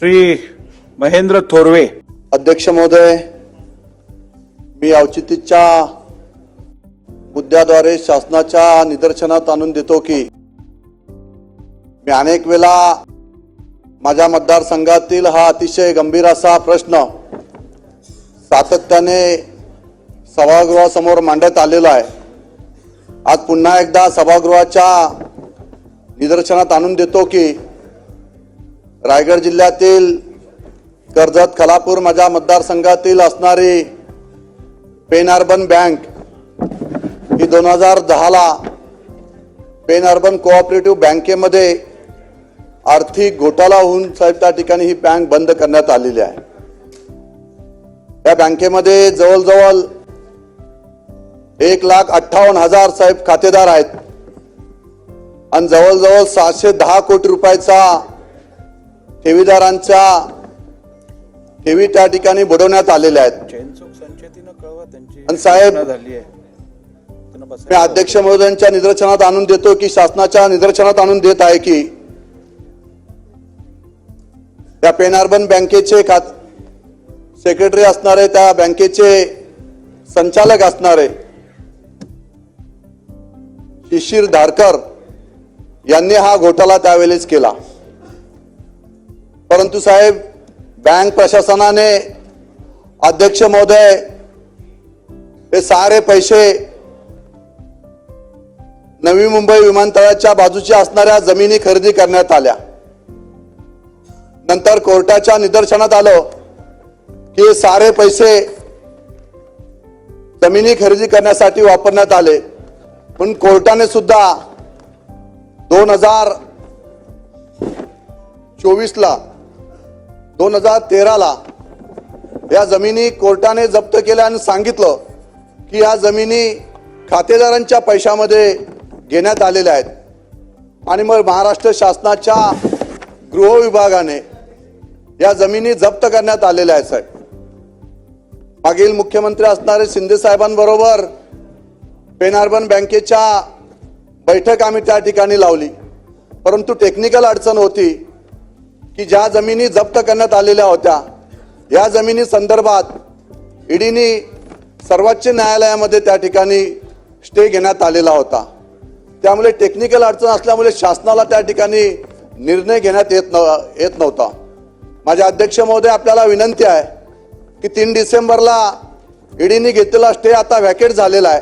श्री महेंद्र थोरवे. अध्यक्ष महोदय मी औचित्यच्या मुद्द्याद्वारे शासनाच्या निदर्शनात आणून देतो की मी अनेक वेळा माझ्या मतदारसंघातील हा अतिशय गंभीर असा प्रश्न सातत्याने सभागृहासमोर मांडण्यात आलेला आहे. आज पुन्हा एकदा सभागृहाच्या निदर्शनात आणून देतो की रायगड जिल्ह्यातील कर्जत खलापूर माझ्या मतदारसंघातील असणारी पेन अर्बन बँक ही दोन हजार दहाला पेन अर्बन कोऑपरेटिव्ह बँकेमध्ये आर्थिक घोटाळा होऊन साहेब त्या ठिकाणी ही बँक बंद करण्यात आलेली आहे. या बँकेमध्ये जवळजवळ एक लाख अठ्ठावन्न हजार साहेब खातेदार आहेत. आणि जवळजवळ सहाशे दहा कोटी रुपयाचा ठेवीदारांच्या ठेवी त्या ठिकाणी बुडवण्यात आलेल्या आहेत. आणि साहेब- मी अध्यक्ष महोदयांच्या निदर्शनात आणून देतो की शासनाच्या निदर्शनात आणून देत आहे की त्या पेन अर्बन बँकेचे खात सेक्रेटरी असणारे त्या बँकेचे संचालक असणारे शिशिर धारकर यांनी हा घोटाळा त्यावेळेस केला. परंतु साहेब बँक प्रशासनाने अध्यक्ष महोदय हे सारे पैसे नवी मुंबई विमानतळाच्या बाजूच्या असणाऱ्या जमिनी खरेदी करण्यात आल्या. नंतर कोर्टाच्या निदर्शनात आलं की हे सारे पैसे जमिनी खरेदी करण्यासाठी वापरण्यात आले. पण कोर्टाने सुद्धा दोन हजार चोवीसला दोन हजार तेराला या जमिनी कोर्टाने जप्त केल्या आणि सांगितलं की या जमिनी खातेदारांच्या पैशामध्ये घेण्यात आलेल्या आहेत. आणि मग महाराष्ट्र शासनाच्या गृह विभागाने या जमिनी जप्त करण्यात आलेल्या आहेत साहेब. मागील मुख्यमंत्री असणारे शिंदे साहेबांबरोबर पेनार्बन बँकेच्या बैठक आम्ही त्या ठिकाणी लावली. परंतु टेक्निकल अडचण होती. की ज्या जमिनी जप्त करण्यात आलेल्या होत्या या जमिनी संदर्भात ईडीने सर्वोच्च न्यायालयामध्ये त्या ठिकाणी स्टे घेण्यात आलेला होता. त्यामुळे टेक्निकल अडचण असल्यामुळे शासनाला त्या ठिकाणी निर्णय घेण्यात येत नव येत नव्हता. माझ्या अध्यक्ष महोदय आपल्याला विनंती आहे की तीन डिसेंबरला ईडीने घेतलेला स्टे आता व्हॅकेट झालेला आहे.